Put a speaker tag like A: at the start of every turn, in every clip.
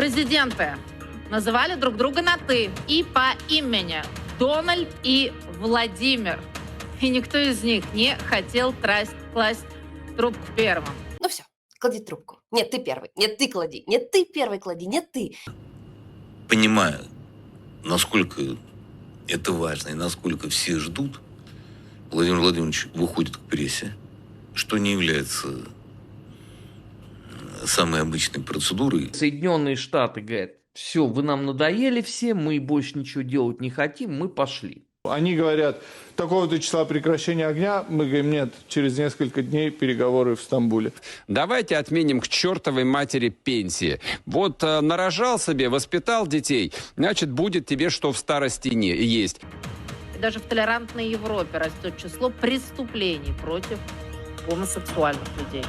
A: Президенты называли друг друга на «ты» и по имени Дональд и Владимир. И никто из них не хотел трасть, класть трубку первым.
B: Ну все, клади трубку. Нет, ты первый. Нет, ты клади. Нет, ты первый клади. Нет, ты.
C: понимая, насколько это важно и насколько все ждут, Владимир Владимирович выходит к прессе, что не является самой обычной процедурой.
D: Соединенные Штаты говорят, все, вы нам надоели все, мы больше ничего делать не хотим, мы пошли.
E: Они говорят, такого-то числа прекращения огня. Мы говорим, нет, через несколько дней переговоры в Стамбуле.
F: Давайте отменим к чертовой матери пенсии. Вот э, нарожал себе, воспитал детей, значит, будет тебе что в старости не есть.
A: Даже в толерантной Европе растет число преступлений против гомосексуальных людей.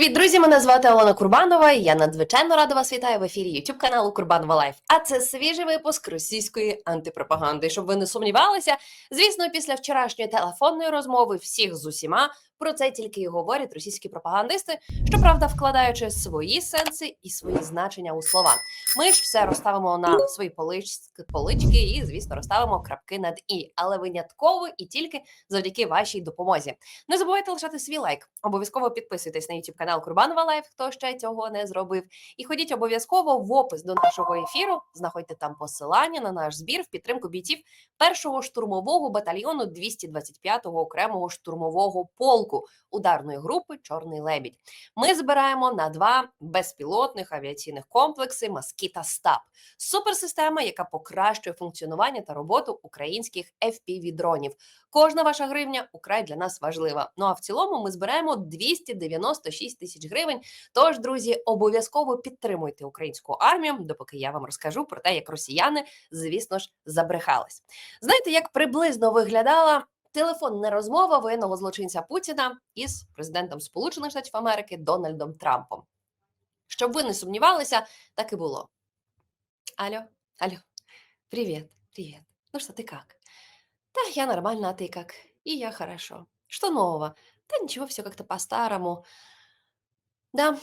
B: Привіт, друзі! Мене звати Олена Курбанова. і Я надзвичайно рада вас вітаю в ефірі YouTube каналу Курбанова Лайф. А це свіжий випуск російської антипропаганди. Щоб ви не сумнівалися, звісно, після вчорашньої телефонної розмови всіх з усіма про це тільки і говорять російські пропагандисти, щоправда, вкладаючи свої сенси і свої значення у слова. Ми ж все розставимо на свої полички, полички і, звісно, розставимо крапки над і, але винятково і тільки завдяки вашій допомозі. Не забувайте лишати свій лайк. Обов'язково підписуйтесь на YouTube канал Курбанова Лайф, хто ще цього не зробив. І ходіть обов'язково в опис до нашого ефіру. Знаходьте там посилання на наш збір в підтримку бійців першого штурмового батальйону 225-го окремого штурмового полку ударної групи Чорний лебідь. Ми збираємо на два безпілотних авіаційних комплекси Москіта Стаб. Суперсистема, яка покращує функціонування та роботу українських fpv дронів. Кожна ваша гривня украй для нас важлива. Ну а в цілому ми збираємо 296 тисяч гривень. Тож, друзі, обов'язково підтримуйте українську армію, допоки я вам розкажу про те, як росіяни, звісно ж, забрехались. Знаєте, як приблизно виглядала телефонна розмова воєнного злочинця Путіна із президентом Сполучених Штатів Америки Дональдом Трампом? Щоб ви не сомнівалися, так і було. Алло, алло, привет, привет. Ну что, ты как? Да, я нормально, а ты как? И я хорошо. Что нового? Да ничего, все как-то по-старому. Да,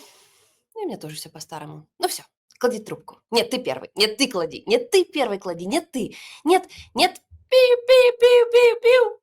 B: и у меня тоже все по-старому. Ну все, клади трубку. Нет, ты первый. Нет, ты клади. Нет, ты первый клади. Нет, ты. Нет, нет. Пів-пів-пів-пів-пів.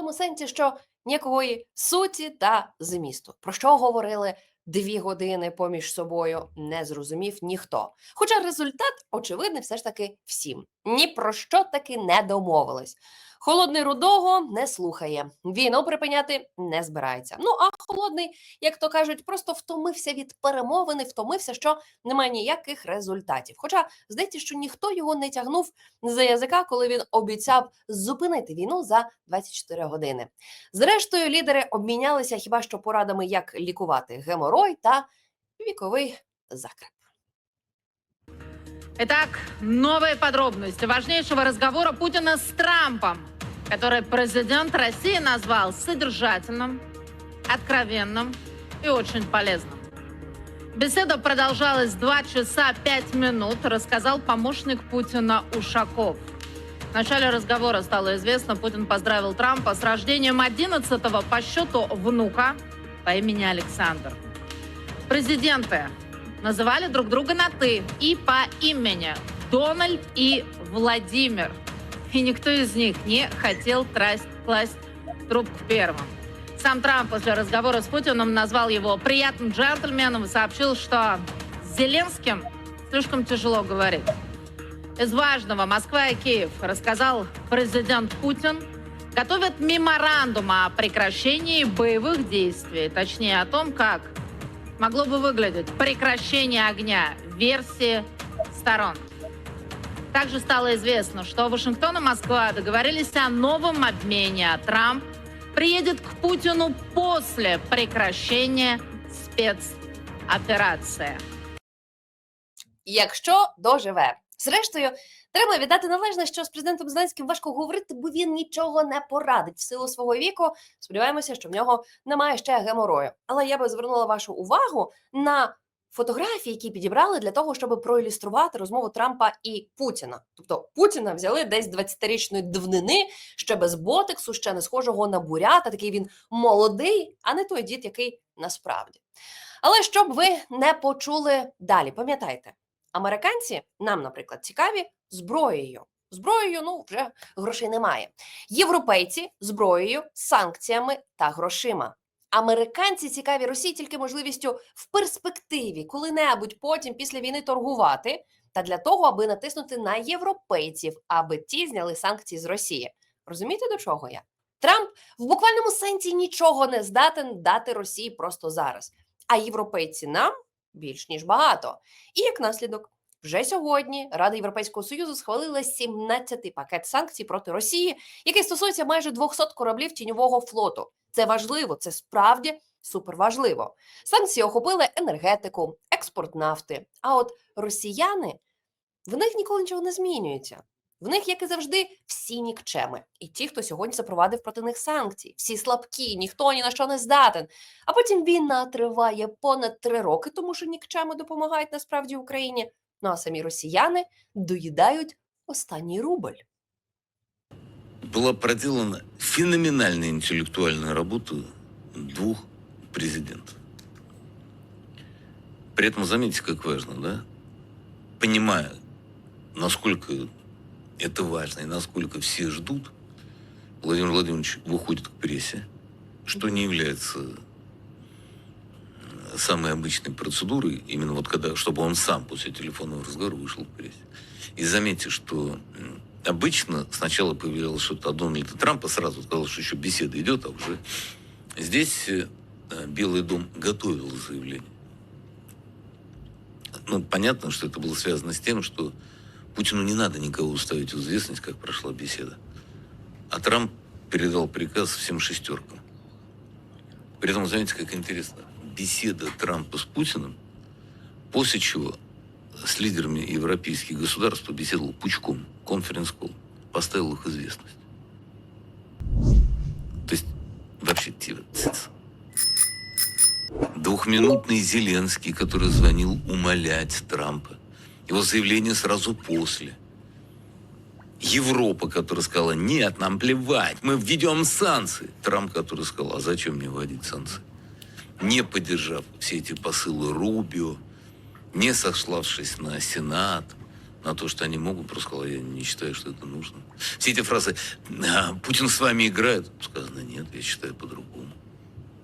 B: Тому сенсі, що ніякої суті та змісту. Про що говорили дві години поміж собою, не зрозумів ніхто. Хоча результат очевидний все ж таки всім. Ні про що таки не домовились. Холодний рудого не слухає, війну припиняти не збирається. Ну а холодний, як то кажуть, просто втомився від перемовини, втомився, що немає ніяких результатів. Хоча здається, що ніхто його не тягнув за язика, коли він обіцяв зупинити війну за 24 години. Зрештою, лідери обмінялися хіба що порадами, як лікувати геморой та віковий закреп.
A: Итак, новые подробности важнейшего разговора Путина с Трампом, который президент России назвал содержательным, откровенным и очень полезным. Беседа продолжалась 2 часа 5 минут, рассказал помощник Путина Ушаков. В начале разговора стало известно, Путин поздравил Трампа с рождением 11-го по счету внука по имени Александр. Президенты называли друг друга на «ты» и по имени Дональд и Владимир. И никто из них не хотел трасть, класть трубку первым. Сам Трамп после разговора с Путиным назвал его приятным джентльменом и сообщил, что с Зеленским слишком тяжело говорить. Из важного Москва и Киев рассказал президент Путин, готовят меморандум о прекращении боевых действий, точнее о том, как могло бы выглядеть прекращение огня версии сторон. Также стало известно, что Вашингтон и Москва договорились о новом обмене, а Трамп приедет к Путину после прекращения спецоперации.
B: якщо доживе. Зрештою, треба віддати належне, що з президентом Зеленським важко говорити, бо він нічого не порадить в силу свого віку. Сподіваємося, що в нього немає ще геморою. Але я би звернула вашу увагу на фотографії, які підібрали для того, щоб проілюструвати розмову Трампа і Путіна. Тобто Путіна взяли десь 20-річної давнини, ще без ботексу, ще не схожого на бурята. Такий він молодий, а не той дід, який насправді. Але щоб ви не почули далі, пам'ятайте, американці нам, наприклад, цікаві зброєю. Зброєю, ну вже грошей немає. Європейці зброєю, санкціями та грошима. Американці цікаві Росії тільки можливістю в перспективі коли-небудь потім після війни торгувати, та для того, аби натиснути на європейців, аби ті зняли санкції з Росії. Розумієте, до чого я? Трамп в буквальному сенсі нічого не здатен дати Росії просто зараз. А європейці нам більш ніж багато. І як наслідок, вже сьогодні Рада Європейського Союзу схвалила 17-й пакет санкцій проти Росії, який стосується майже 200 кораблів тіньового флоту. Це важливо, це справді суперважливо. Санкції охопили енергетику, експорт нафти. А от росіяни в них ніколи нічого не змінюється. В них, як і завжди, всі нікчеми. І ті, хто сьогодні запровадив проти них санкції, всі слабкі, ніхто ні на що не здатен. А потім війна триває понад три роки, тому що нікчеми допомагають насправді Україні. Ну а самі росіяни доїдають останній рубль.
C: Была проделана феноменальная интеллектуальная работа двух президентов. При этом, заметьте, как важно, да? Понимая, насколько это важно и насколько все ждут, Владимир Владимирович выходит к прессе, что не является э, самой обычной процедурой, именно вот когда, чтобы он сам после телефонного разговора вышел к прессе. И заметьте, что обычно сначала появлялось что-то от Дональда Трампа, сразу сказал, что еще беседа идет, а уже здесь э, Белый дом готовил заявление. Ну, понятно, что это было связано с тем, что Путину не надо никого ставить в известность, как прошла беседа. А Трамп передал приказ всем шестеркам. При этом, заметьте, как интересно, беседа Трампа с Путиным, после чего с лидерами европейских государств беседовал пучком, конференц-колл, поставил их известность. То есть, вообще, типа. Двухминутный Зеленский, который звонил умолять Трампа. Его заявление сразу после. Европа, которая сказала, нет, нам плевать, мы введем санкции. Трамп, который сказал, а зачем мне вводить санкции? Не поддержав все эти посылы Рубио, не сославшись на Сенат, на то, что они могут, просто сказал, я не считаю, что это нужно. Все эти фразы «А, «Путин с вами играет», сказано «нет, я считаю по-другому».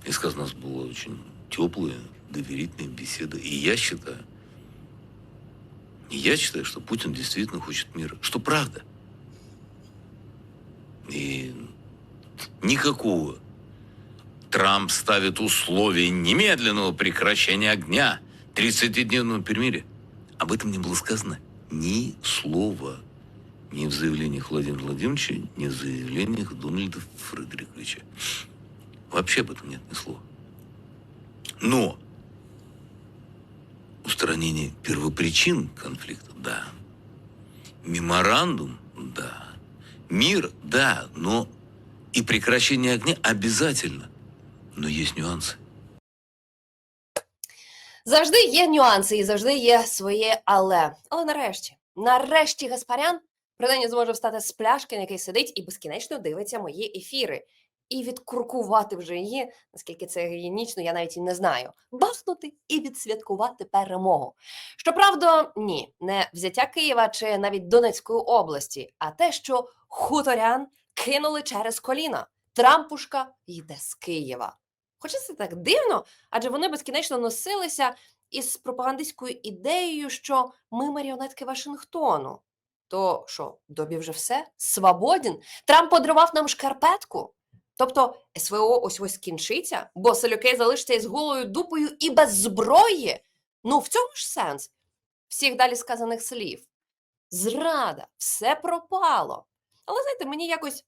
C: И сказано, у нас была очень теплая, доверительная беседа. И я считаю, и я считаю, что Путин действительно хочет мира. Что правда. И никакого Трамп ставит условия немедленного прекращения огня, 30-дневного перемирия. Об этом не было сказано ни слова. Ни в заявлениях Владимира Владимировича, ни в заявлениях Дональда Фредериковича. Вообще об этом нет ни слова. Но устранение первопричин конфликта, да. Меморандум, да. Мир, да. Но и прекращение огня обязательно. Но есть нюансы.
B: Завжди є нюанси і завжди є своє але. Але нарешті, нарешті Гаспарян принаймні зможе встати з пляшки, на якій сидить, і безкінечно дивиться мої ефіри. І відкуркувати вже її, наскільки це гігієнічно, я навіть і не знаю. Бахнути і відсвяткувати перемогу. Щоправда, ні, не взяття Києва чи навіть Донецької області, а те, що хуторян кинули через коліна. Трампушка йде з Києва. Хоча це так дивно, адже вони безкінечно носилися із пропагандистською ідеєю, що ми маріонетки Вашингтону. То що, добі вже все? Свободін? Трамп подарував нам шкарпетку. Тобто СВО ось ось скінчиться, бо селюки залишаться із голою дупою і без зброї. Ну, в цьому ж сенс всіх далі сказаних слів. Зрада, все пропало. Але знаєте, мені якось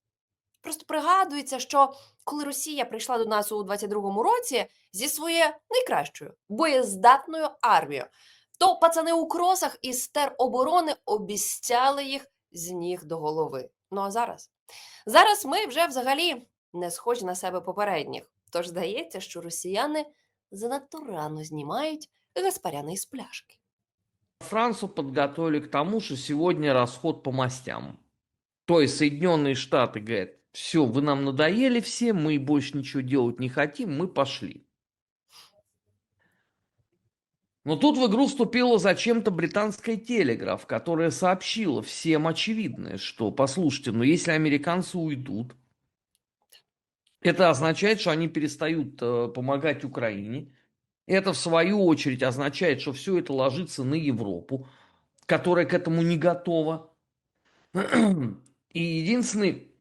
B: просто пригадується, що коли Росія прийшла до нас у 22-му році зі своєю найкращою боєздатною армією, то пацани у кросах із тероборони обіцяли їх з ніг до голови. Ну а зараз? Зараз ми вже взагалі не схожі на себе попередніх. Тож здається, що росіяни занадто рано знімають Гаспаряна із пляшки.
D: Францию подготовили к тому, что сегодня расход по мастям. То есть Штаты говорят, все, вы нам надоели все, мы больше ничего делать не хотим, мы пошли. Но тут в игру вступила зачем-то британская телеграф, которая сообщила всем очевидное, что, послушайте, ну если американцы уйдут, это означает, что они перестают э, помогать Украине. Это, в свою очередь, означает, что все это ложится на Европу, которая к этому не готова. И единственный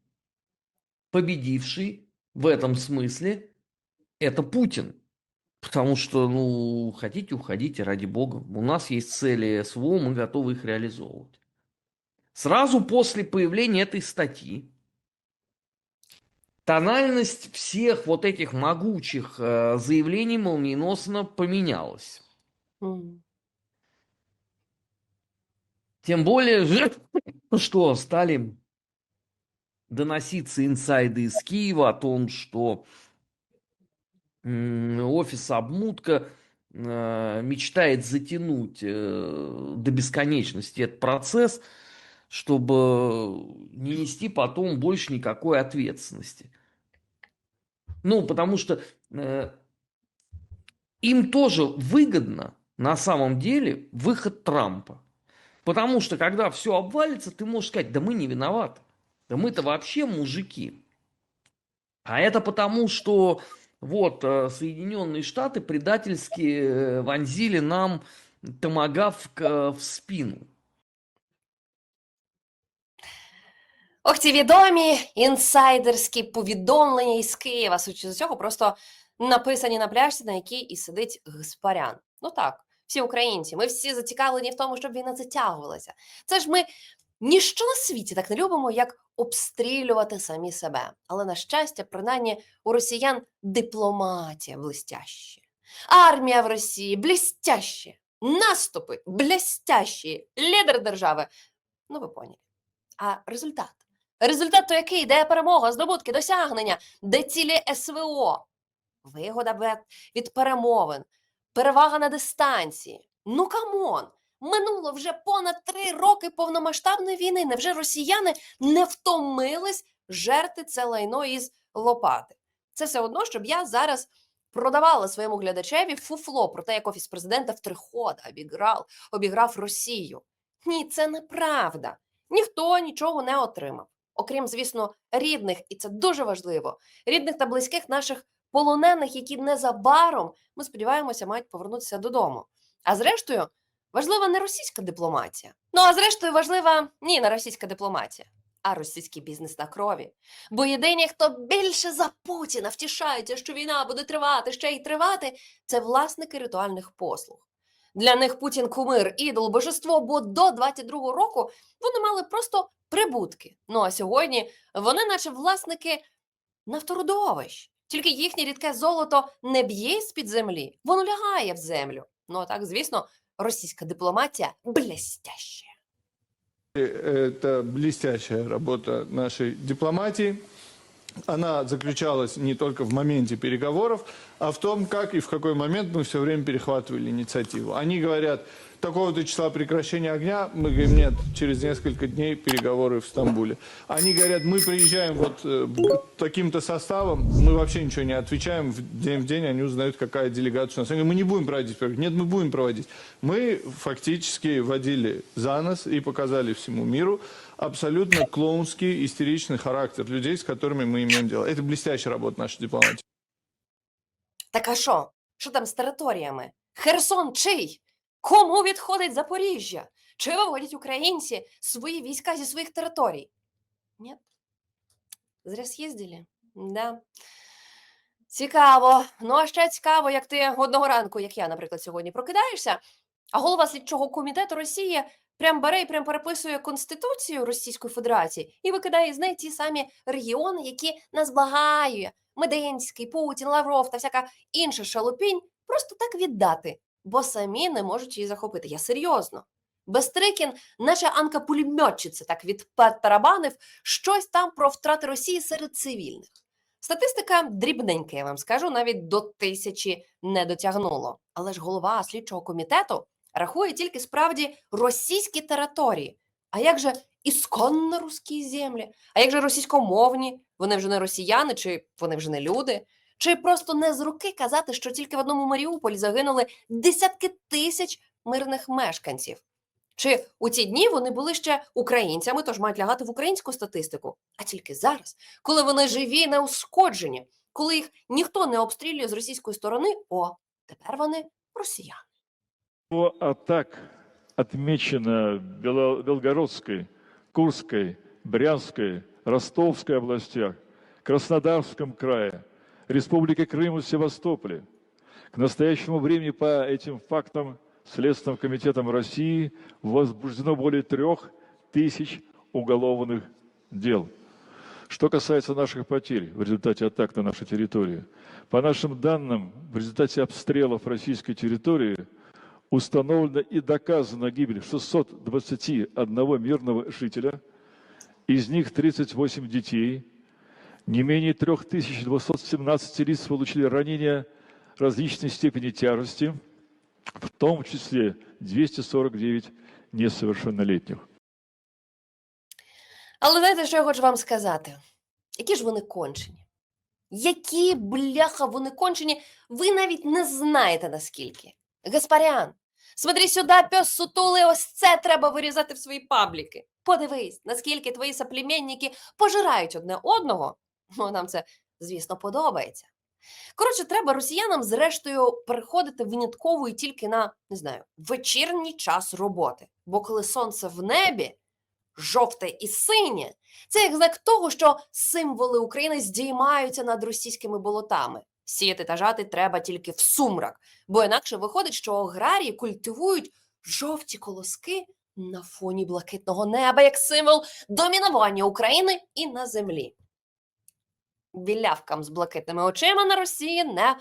D: победивший в этом смысле – это Путин. Потому что, ну, хотите, уходите, ради бога. У нас есть цели СВО, мы готовы их реализовывать. Сразу после появления этой статьи тональность всех вот этих могучих э, заявлений молниеносно поменялась. Тем более, что стали доноситься инсайды из Киева о том, что офис Обмутка э, мечтает затянуть э, до бесконечности этот процесс, чтобы не нести потом больше никакой ответственности. Ну, потому что э, им тоже выгодно на самом деле выход Трампа. Потому что когда все обвалится, ты можешь сказать, да мы не виноваты. Да мы-то вообще мужики. А это потому, что вот э, Соединенные Штаты предательски э, вонзили нам томагавк э, в спину.
B: Ох, ці відомі інсайдерські повідомлення із Києва. Судячи з цього, просто написані на пляшці, на якій і сидить Гаспарян. Ну так, всі українці, ми всі зацікавлені в тому, щоб війна затягувалася. Це ж ми ніщо на світі так не любимо, як обстрілювати самі себе. Але на щастя, принаймні у росіян дипломатія блестяще. Армія в Росії блестяще. Наступи блестящі. Лідер держави. Ну, ви поняли. А результат? Результат то який? Де перемога, здобутки, досягнення, де цілі СВО? Вигода від перемовин, перевага на дистанції. Ну камон! Минуло вже понад три роки повномасштабної війни. Невже росіяни не втомились жерти це лайно із лопати? Це все одно, щоб я зараз продавала своєму глядачеві фуфло про те, як офіс президента в три хода обіграв, обіграв Росію. Ні, це неправда. Ніхто нічого не отримав. Окрім, звісно, рідних, і це дуже важливо, рідних та близьких наших полонених, які незабаром, ми сподіваємося, мають повернутися додому. А зрештою, важлива не російська дипломатія. Ну а зрештою, важлива ні, не російська дипломатія, а російський бізнес на крові. Бо єдині, хто більше за Путіна втішаються, що війна буде тривати, ще й тривати, це власники ритуальних послуг. Для них Путін кумир, ідол, божество, бо до 22-го року вони мали просто прибутки. Ну а сьогодні вони, наче власники нафторудовищ. Тільки їхнє рідке золото не б'є з-під землі, воно лягає в землю. Ну а так, звісно, російська дипломатія блестяща.
E: Это блестящая работа нашей дипломатии. Она заключалась не только в моменте переговоров, а в том, как и в какой момент мы все время перехватывали инициативу. Они говорят, такого-то числа прекращения огня, мы говорим, нет, через несколько дней переговоры в Стамбуле. Они говорят, мы приезжаем вот э, таким-то составом, мы вообще ничего не отвечаем, в день в день они узнают, какая делегация у нас. Они говорят, мы не будем проводить переговоры. Нет, мы будем проводить. Мы фактически водили за нос и показали всему миру абсолютно клоунский, истеричный характер людей, с которыми мы имеем дело. Это блестящая работа нашей дипломатии.
B: Так а що? Що там з територіями? Херсон чий? Кому відходить Запоріжжя? Чи виводять українці свої війська зі своїх територій? Ні. Зря з'їздили. Да. Цікаво. Ну, а ще цікаво, як ти одного ранку, як я, наприклад, сьогодні прокидаєшся, а голова слідчого комітету Росії прям бере і прям переписує Конституцію Російської Федерації і викидає з неї ті самі регіони, які нас благає. Мединський, Путін, Лавров та всяка інша шалопінь просто так віддати, бо самі не можуть її захопити. Я серйозно. Безтрикін, наче Анка пулеметчиця, так відтарабанив щось там про втрати Росії серед цивільних. Статистика дрібненька, я вам скажу, навіть до тисячі не дотягнуло. Але ж голова слідчого комітету рахує тільки справді російські території. А як же ісконно русські землі? А як же російськомовні? Вони вже не росіяни, чи вони вже не люди? Чи просто не з руки казати, що тільки в одному Маріуполі загинули десятки тисяч мирних мешканців? Чи у ці дні вони були ще українцями, тож мають лягати в українську статистику? А тільки зараз, коли вони живі, неушкоджені, коли їх ніхто не обстрілює з російської сторони, о, тепер вони росіяни.
G: Число атак отмечено Белгородской, Курской, Брянской, Ростовской областях, Краснодарском крае, Республике Крым и Севастополе. К настоящему времени по этим фактам Следственным комитетом России возбуждено более трех тысяч уголовных дел. Что касается наших потерь в результате атак на нашу территорию, по нашим данным, в результате обстрелов российской территории установлена и доказана гибель 621 мирного жителя, из них 38 детей, не менее 3217 лиц получили ранения различной степени тяжести, в том числе 249 несовершеннолетних.
B: Але знаєте, що я хочу вам сказати? Які ж вони кончені? Які бляха вони кончені, ви навіть не знаєте наскільки. Гаспарян, смотри сюди, пес сутулий, ось це треба вирізати в свої пабліки. Подивись, наскільки твої соплеменники пожирають одне одного. Ну, нам це, звісно, подобається. Коротше, треба росіянам, зрештою, переходити винятково і тільки на, не знаю, вечірній час роботи. Бо коли сонце в небі, жовте і синє, це як знак того, що символи України здіймаються над російськими болотами. Сіяти та жати треба тільки в сумрак, бо інакше виходить, що аграрії культивують жовті колоски на фоні блакитного неба як символ домінування України і на землі. Білявкам з блакитними очима на Росії не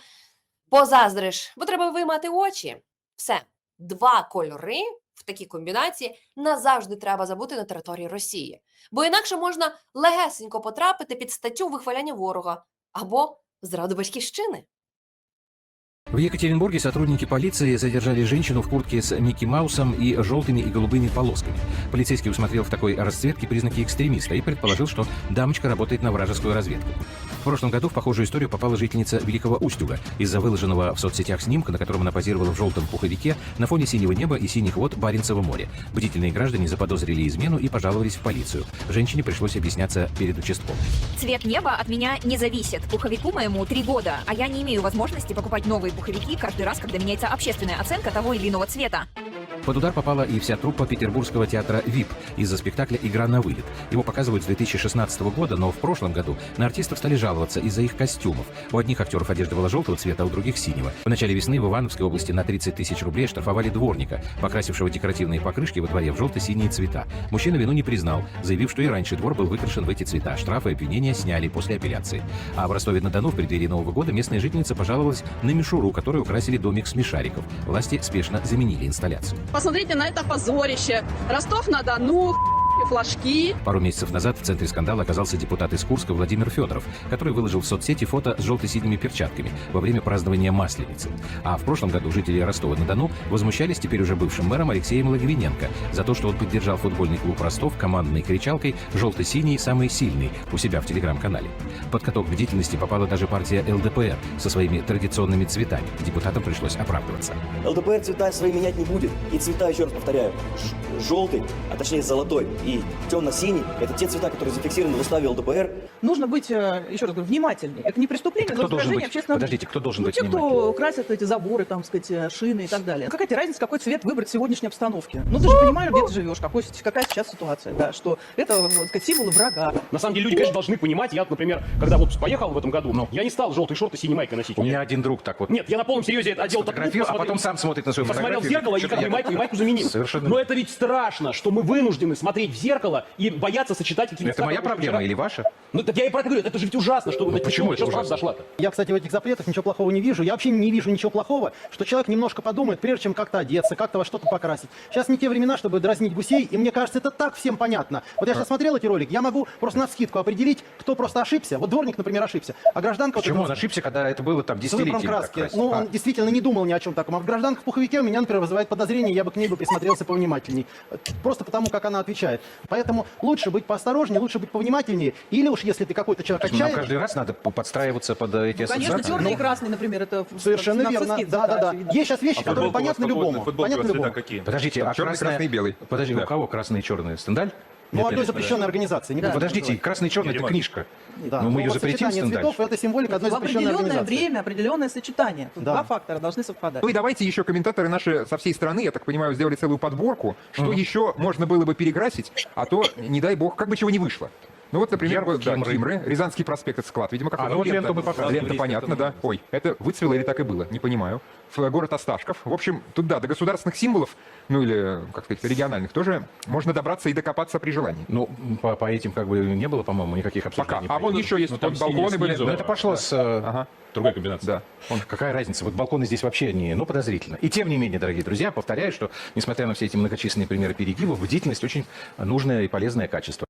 B: позаздриш, бо треба виймати очі. Все, два кольори в такій комбінації назавжди треба забути на території Росії, бо інакше можна легесенько потрапити під статтю вихваляння ворога або зраду батьківщини.
H: В Екатеринбурге сотрудники полиции задержали женщину в куртке с Микки Маусом и желтыми и голубыми полосками. Полицейский усмотрел в такой расцветке признаки экстремиста и предположил, что дамочка работает на вражескую разведку. Прошлом году в похожую историю попала жительница Великого Устюга из-за выложенного в соцсетях снимка, на котором она позировала в желтом пуховике на фоне синего неба и синих вод Баренцева моря. Бдительные граждане заподозрили измену и пожаловались в полицию. Женщине пришлось объясняться перед участковым.
I: Цвет неба от меня не зависит. Пуховику моему три года, а я не имею возможности покупать новые пуховики каждый раз, когда меняется общественная оценка того или иного цвета.
H: Под удар попала и вся труппа Петербургского театра «ВИП» из-за спектакля «Игра на вылет». Его показывают с 2016 года, но в прошлом году на артистов стали жаловаться из-за их костюмов. У одних актеров одежда была желтого цвета, а у других синего. В начале весны в Ивановской области на 30 тысяч рублей штрафовали дворника, покрасившего декоративные покрышки во дворе в желто-синие цвета. Мужчина вину не признал, заявив, что и раньше двор был выкрашен в эти цвета. Штрафы и обвинения сняли после апелляции. А в Ростове-на-Дону в преддверии Нового года местная жительница пожаловалась на мишуру, которой украсили домик смешариков. Власти спешно заменили инсталляцию.
J: Посмотрите на это позорище. Ростов-на-Дону, флажки.
H: Пару месяцев назад в центре скандала оказался депутат из Курска Владимир Федоров, который выложил в соцсети фото с желто-синими перчатками во время празднования Масленицы. А в прошлом году жители Ростова-на-Дону возмущались теперь уже бывшим мэром Алексеем Логвиненко за то, что он поддержал футбольный клуб Ростов командной кричалкой «Желто-синий самый сильный» у себя в телеграм-канале. Под каток бдительности попала даже партия ЛДПР со своими традиционными цветами. Депутатам пришлось оправдываться.
K: ЛДПР цвета свои менять не будет. И цвета, еще раз повторяю, желтый, а точнее золотой и темно-синий – это те цвета, которые зафиксированы в уставе ЛДПР.
J: Нужно быть, э, еще раз говорю, внимательнее. Это не преступление,
H: Кто
J: но
H: должен быть?
J: общественного
H: Подождите, кто должен
J: ну,
H: быть
J: те, кто красят эти заборы, там, сказать, э, шины и так далее. Какая тебе разница, какой цвет выбрать в сегодняшней обстановке? Ну, ты же понимаешь, где ты живешь, какой, какая сейчас ситуация, да, что это, вот, сказать, символы врага.
L: На самом деле люди, конечно, должны понимать. Я, например, когда в отпуск поехал в этом году, я не стал желтые шорты, синей майкой носить.
H: У меня один друг так вот
L: Нет, я на полном серьезе одел такую,
H: фотографию, а потом сам смотрит на свою
L: Посмотрел в
H: фотографию.
L: зеркало и как бы
H: я-
L: майку, и майку заменил.
H: Совершенно.
L: Но это ведь страшно, что мы вынуждены смотреть в зеркало и бояться сочетать какие-то
H: Это моя проблема или ваша?
L: Ну так я и про это говорю, это же ведь ужасно, что
H: Ну, почему это ужасно?
L: дошла-то.
M: Я, кстати, в этих запретах ничего плохого не вижу. Я вообще не вижу ничего плохого, что человек немножко подумает, прежде чем как-то одеться, как-то во что-то покрасить. Сейчас не те времена, чтобы дразнить гусей, и мне кажется, это так всем понятно. Вот я сейчас смотрел эти ролики, я могу просто на скидку определить, кто просто ошибся. Вот дворник, например, ошибся, а гражданка... вот
H: Почему он
M: эта-
H: ошибся, когда это было там так
M: краски. Ну,
H: А.
M: он действительно не думал ни о чем таком. А в гражданке в пуховике у меня, например, вызывает подозрение, я бы к ней бы присмотрелся повнимательней. Просто потому, как она отвечает. Поэтому лучше быть поосторожнее, лучше быть повнимательнее. Или уж если ты какой-то человек
H: Нам
M: отчаянный...
H: каждый раз надо подстраиваться под э, эти
J: Ну, конечно,
H: ассоциации.
J: черный и
H: Ну,
J: красный, например, это
M: Совершенно верно. Да, да, да. Есть сейчас вещи, которые понятны любому. Понятны любому.
H: Подождите, а
F: черный,
H: красная...
F: красный и белый.
H: Подожди,
F: Да.
H: у кого красный и черный? Стендаль?
M: Ну, одной
H: нет,
M: запрещенной организации. Не
H: Ну,
M: будем
H: Подождите, красный и черный это книжка.
M: Да.
H: Но мы ее
M: вот
H: запретим
M: сочетание цветов – это символика одной запрещенной
J: определенное время, определенное сочетание. Тут
M: Да.
J: Два фактора должны совпадать.
N: Ну и давайте еще комментаторы наши со всей страны, я так понимаю, сделали целую подборку, что еще можно было бы перекрасить, а то, не дай бог, как бы чего не вышло. Ну вот, например, вот, да,
H: Кимры.
N: Кимры, Рязанский проспект, это склад, видимо, как
H: А, ну вот ленту мы показывали.
N: Лента, понятно, да. Ой, это выцвело или так и было, не понимаю. В город Осташков. В общем, тут, да, до государственных символов, ну или, как сказать, региональных тоже можно добраться и докопаться при желании.
H: Ну, по, по этим как бы не было, по-моему, никаких
N: Пока.
H: обсуждений.
N: А вон еще есть, вот балконы были.
H: Ну, это пошло с... э,
N: Ага.
H: Другой комбинации.
N: Да.
H: Он, какая разница? Вот балконы здесь вообще не, ну, подозрительно. И тем не менее, дорогие друзья, повторяю, что, несмотря на все эти многочисленные примеры перегибов, бдительность очень нужное и полезное качество.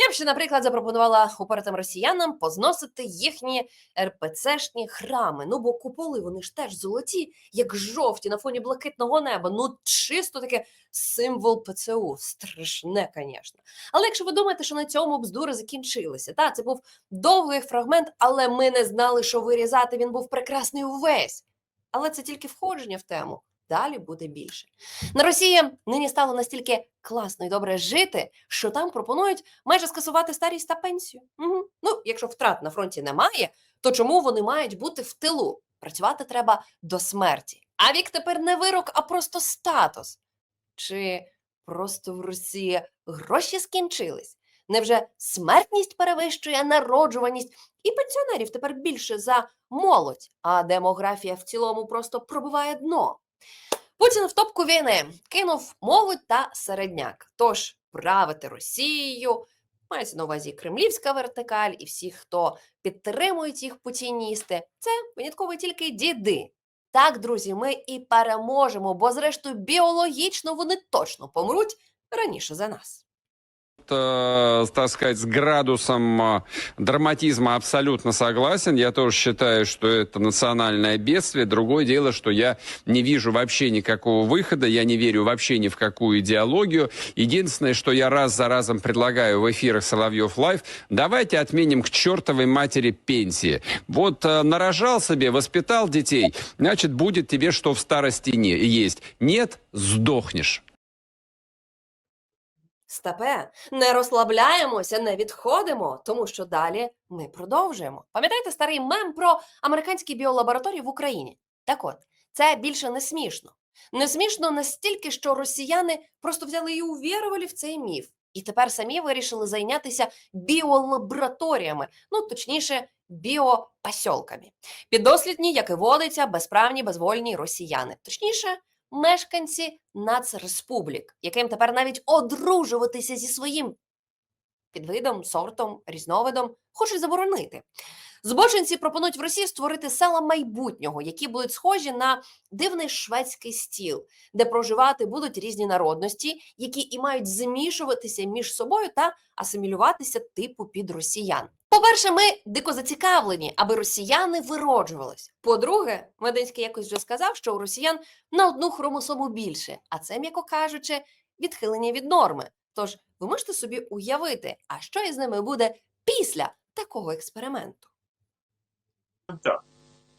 B: Я б ще, наприклад, запропонувала упертим росіянам позносити їхні РПЦшні храми. Ну, бо куполи вони ж теж золоті, як жовті на фоні блакитного неба. Ну, чисто таке символ ПЦУ. Страшне, звісно. Але якщо ви думаєте, що на цьому бздури закінчилися, та це був довгий фрагмент, але ми не знали, що вирізати він був прекрасний увесь. Але це тільки входження в тему. Далі буде більше. На Росії нині стало настільки класно і добре жити, що там пропонують майже скасувати старість та пенсію. Угу. Ну, якщо втрат на фронті немає, то чому вони мають бути в тилу? Працювати треба до смерті. А вік тепер не вирок, а просто статус. Чи просто в Росії гроші скінчились? Невже смертність перевищує народжуваність, і пенсіонерів тепер більше за молодь, а демографія в цілому просто пробиває дно? Путін в топку війни кинув молодь та середняк. Тож правити Росією, мається на увазі кремлівська вертикаль і всі, хто підтримують їх путіністи, це винятково тільки діди. Так, друзі, ми і переможемо, бо зрештою біологічно вони точно помруть раніше за нас.
F: Э, так сказать, с градусом э, драматизма абсолютно согласен. Я тоже считаю, что это национальное бедствие. Другое дело, что я не вижу вообще никакого выхода, я не верю вообще ни в какую идеологию. Единственное, что я раз за разом предлагаю в эфирах Соловьев Лайв, давайте отменим к чертовой матери пенсии. Вот э, нарожал себе, воспитал детей, значит, будет тебе что в старости не есть. Нет, сдохнешь.
B: Степе, не розслабляємося, не відходимо, тому що далі ми продовжуємо. Пам'ятаєте старий мем про американські біолабораторії в Україні? Так от, це більше не смішно. Не смішно настільки, що росіяни просто взяли і увірували в цей міф. І тепер самі вирішили зайнятися біолабораторіями, ну точніше, біопасьолками. Піддослідні, як і водиться, безправні, безвольні росіяни. Точніше, мешканці нацреспублік, яким тепер навіть одружуватися зі своїм підвидом, сортом, різновидом хочуть заборонити. Збочинці пропонують в Росії створити села майбутнього, які будуть схожі на дивний шведський стіл, де проживати будуть різні народності, які і мають змішуватися між собою та асимілюватися типу під росіян. По-перше, ми дико зацікавлені, аби росіяни вироджувались. По-друге, Мединський якось вже сказав, що у росіян на одну хромосому більше, а це, м'яко кажучи, відхилення від норми. Тож ви можете собі уявити, а що із ними буде після такого експерименту.
O: так.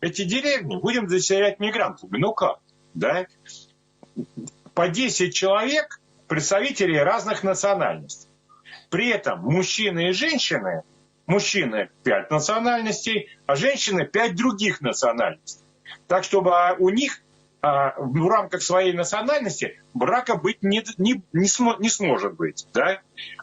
O: Эти деревни будем заселять мигрантами. Ну как? Да? По 10 человек представителей разных национальностей. При этом мужчины и женщины, мужчины 5 национальностей, а женщины 5 других национальностей. Так, чтобы а, у них а, в рамках своей национальности брака быть не, не, не, смо- не сможет быть. Да?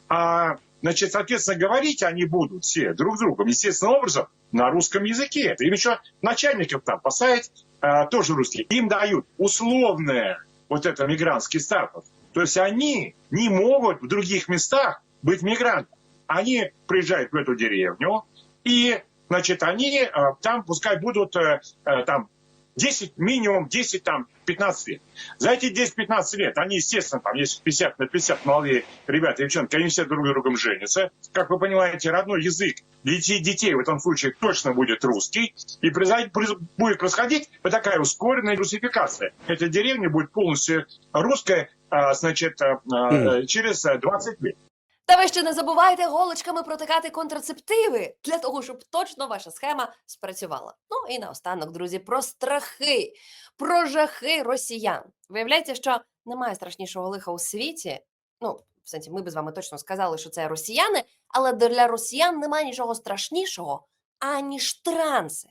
O: А, значит, соответственно, говорить они будут все друг с другом, естественным образом, на русском языке. Им еще начальников там поставить а, тоже русские. Им дают условное вот это мигрантский статус. То есть они не могут в других местах быть мигрантами. Они приезжают в эту деревню, и, значит, они э, там пускай будут э, э, там 10, минимум 10, там, 15 лет. За эти 10-15 лет они, естественно, там есть 50 на 50 молодые ребята, девчонки, они все друг с другом женятся. Как вы понимаете, родной язык детей, детей в этом случае точно будет русский. И будет происходить вот такая ускоренная русификация. Эта деревня будет полностью русская, а, значит, через а, 20 лет.
B: Та ви ще не забувайте голочками протикати контрацептиви для того, щоб точно ваша схема спрацювала. Ну і наостанок, друзі, про страхи, про жахи росіян. Виявляється, що немає страшнішого лиха у світі. Ну, в сенсі, ми б з вами точно сказали, що це росіяни, але для росіян немає нічого страшнішого, аніж транси.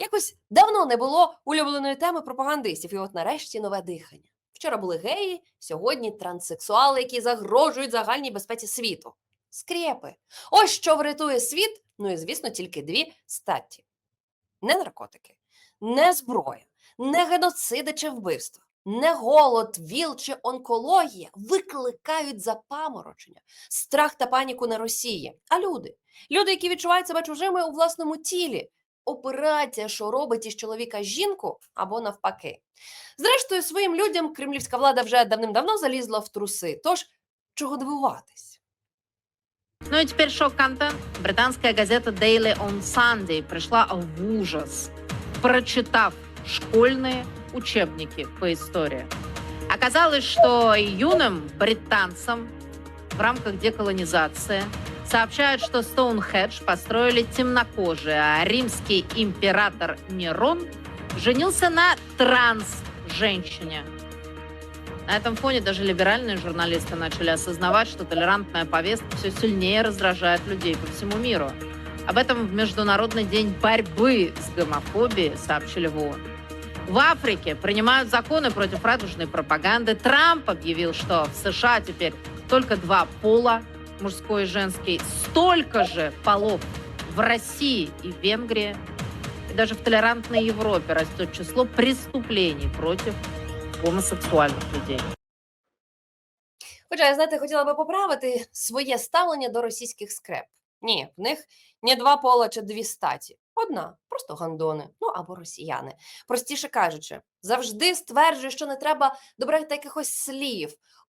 B: Якось давно не було улюбленої теми пропагандистів, і от нарешті нове дихання. Вчора були геї, сьогодні транссексуали, які загрожують загальній безпеці світу. Скрепи. Ось що врятує світ, ну і звісно, тільки дві статті: не наркотики, не зброя, не геноциди чи вбивства, не голод, віл чи онкологія викликають запаморочення, страх та паніку на Росії. А люди, люди, які відчувають себе чужими у власному тілі. Операція, що робить із чоловіка жінку або навпаки. Зрештою, своїм людям кремлівська влада вже давним-давно залізла в труси. Тож чого дивуватись?
A: Ну и теперь шок-контент. Британская газета Daily on Sunday пришла в ужас, прочитав школьные учебники по истории. Оказалось, что юным британцам в рамках деколонизации сообщают, что Стоунхедж построили темнокожие, а римский император Нерон женился на транс-женщине. На этом фоне даже либеральные журналисты начали осознавать, что толерантная повестка все сильнее раздражает людей по всему миру. Об этом в Международный день борьбы с гомофобией сообщили в ООН. В Африке принимают законы против радужной пропаганды. Трамп объявил, что в США теперь только два пола, мужской и женский. Столько же полов в России и Венгрии. И даже в толерантной Европе растет число преступлений против гомосексуальних людей.
B: Хоча я знаєте, хотіла би поправити своє ставлення до російських скреп. Ні, в них не два пола чи дві статі. Одна, просто гандони, ну або росіяни. Простіше кажучи, завжди стверджую, що не треба добрати якихось слів,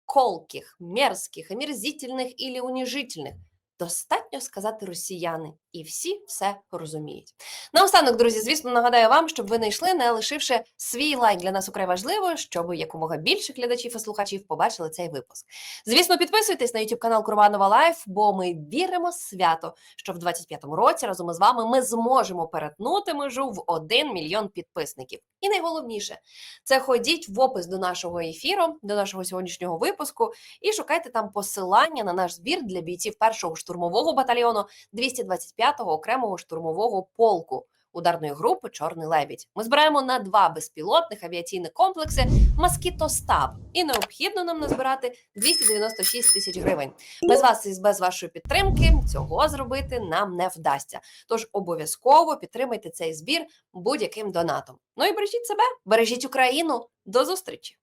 B: колких, мерзких, омерзительних і унижительних. Достатньо сказати росіяни, і всі все розуміють. Наостанок, друзі, звісно, нагадаю вам, щоб ви не не лишивши свій лайк для нас украй важливо, щоб якомога більше глядачів і слухачів побачили цей випуск. Звісно, підписуйтесь на YouTube канал Курбанова Лайф, бо ми віримо свято, що в 25-му році разом із вами ми зможемо перетнути межу в 1 мільйон підписників. І найголовніше, це ходіть в опис до нашого ефіру, до нашого сьогоднішнього випуску, і шукайте там посилання на наш збір для бійців першого штурмового батальйону 225-го окремого штурмового полку ударної групи Чорний лебідь. Ми збираємо на два безпілотних авіаційних комплекси Москіто Стаб, і необхідно нам назбирати 296 тисяч гривень. Без вас і без вашої підтримки цього зробити нам не вдасться. Тож обов'язково підтримайте цей збір будь-яким донатом. Ну і бережіть себе, бережіть Україну. До зустрічі!